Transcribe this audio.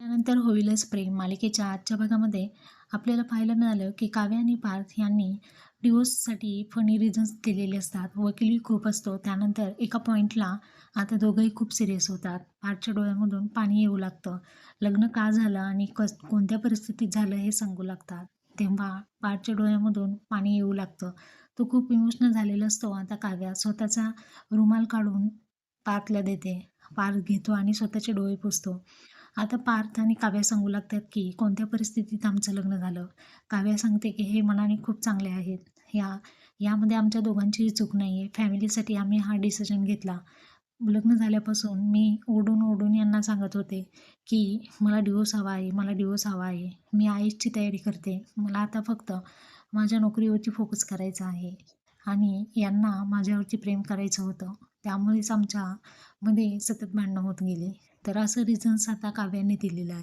त्यानंतर होईलच प्रेम. मालिकेच्या आजच्या भागामध्ये आपल्याला पाहायला मिळालं की काव्या आणि पार्थ यांनी डिवोर्ससाठी फनी रिझन्स दिलेले असतात. वकिली खूप असतो. त्यानंतर एका पॉईंटला आता दोघंही खूप सिरियस होतात. पार्थच्या डोळ्यामधून पाणी येऊ लागतं. लग्न का झालं आणि कस कोणत्या परिस्थितीत झालं हे सांगू लागतात. तेव्हा पार्थच्या डोळ्यामधून पाणी येऊ लागतं. तो खूप इमोशनल झालेला असतो. आता काव्या स्वतःचा रुमाल काढून पार्थला देते. पार्थ घेतो आणि स्वतःचे डोळे पुसतो. आता पार्थ आणि काव्या सांगू लागतात की कोणत्या परिस्थितीत आमचं लग्न झालं? काव्या सांगते की हे मनाने खूप चांगले आहेत. या यामध्ये आमच्या दोघांचीही चूक नाही आहे फॅमिलीसाठी आम्ही हा डिसिजन घेतला. लग्न झाल्यापासून मी ओढून ओढून यांना सांगत होते की मला डिवोर्स हवा आहे मला डिवोर्स हवा आहे. मी आईची तयारी करते. मला आता फक्त माझ्या नोकरीवरती फोकस करायचा आहे. आणि यांना माझ्यावरती प्रेम करायचं होतं. त्यामुळेच आमच्यामध्ये सतत भांडणं होत गेली. तर असं रिझन्स आता काव्याने दिलेलं आहे.